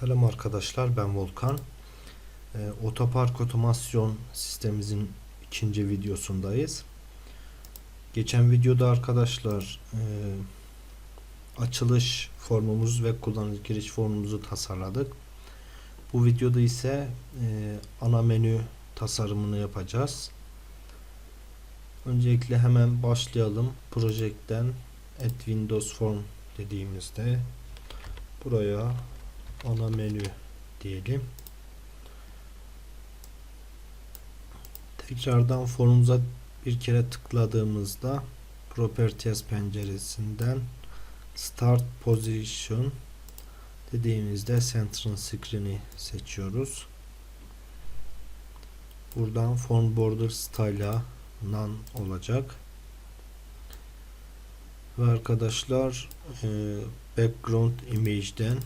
arkadaşlar ben Volkan. Ee, otopark otomasyon sistemimizin ikinci videosundayız. Geçen videoda arkadaşlar e, açılış formumuz ve kullanıcı giriş formumuzu tasarladık. Bu videoda ise e, ana menü tasarımını yapacağız. Öncelikle hemen başlayalım. Project'ten Add Windows Form dediğimizde buraya ana menü diyelim. Tekrardan formumuza bir kere tıkladığımızda Properties penceresinden Start Position dediğimizde Center Screen'i seçiyoruz. Buradan Form Border Style'a None olacak. Ve arkadaşlar Background Image'den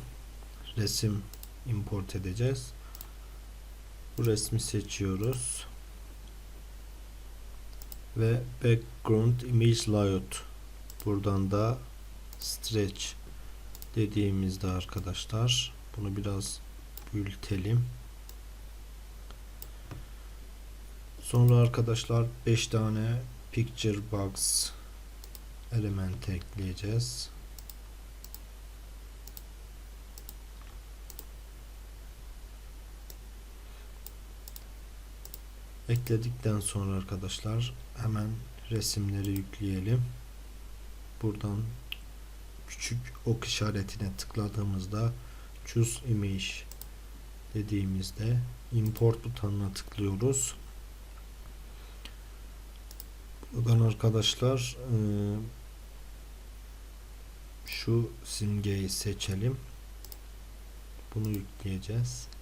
resim import edeceğiz. Bu resmi seçiyoruz. Ve background image layout. Buradan da stretch dediğimizde arkadaşlar bunu biraz büyütelim. Sonra arkadaşlar 5 tane picture box element ekleyeceğiz. Ekledikten sonra arkadaşlar hemen resimleri yükleyelim. Buradan küçük ok işaretine tıkladığımızda choose image dediğimizde import butonuna tıklıyoruz. Buradan arkadaşlar e, şu simgeyi seçelim. Bunu yükleyeceğiz.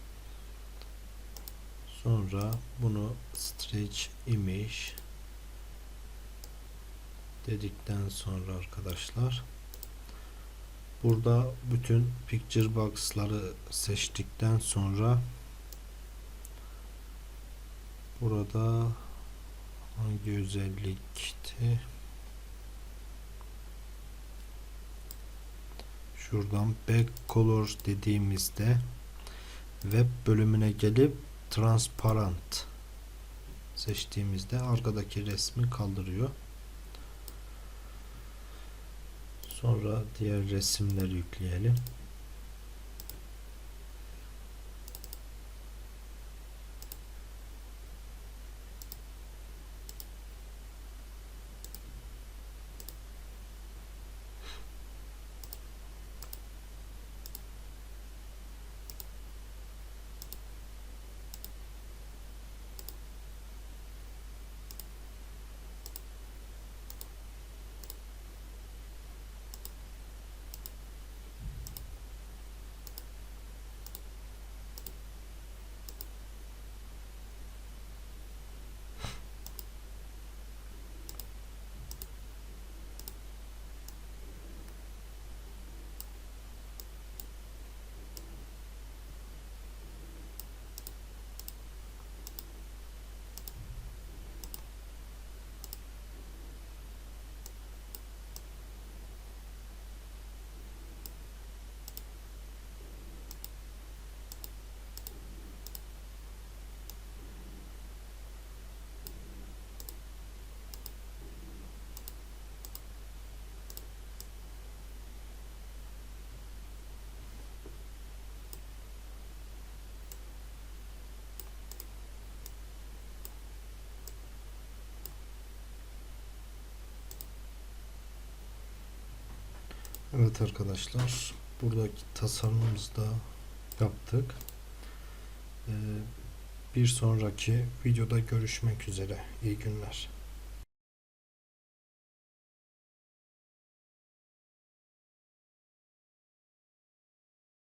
Sonra bunu stretch image dedikten sonra arkadaşlar burada bütün picture box'ları seçtikten sonra burada hangi özellikti şuradan back color dediğimizde web bölümüne gelip transparent seçtiğimizde arkadaki resmi kaldırıyor. Sonra diğer resimleri yükleyelim. Evet arkadaşlar buradaki tasarımımızı da yaptık. Ee, bir sonraki videoda görüşmek üzere. İyi günler.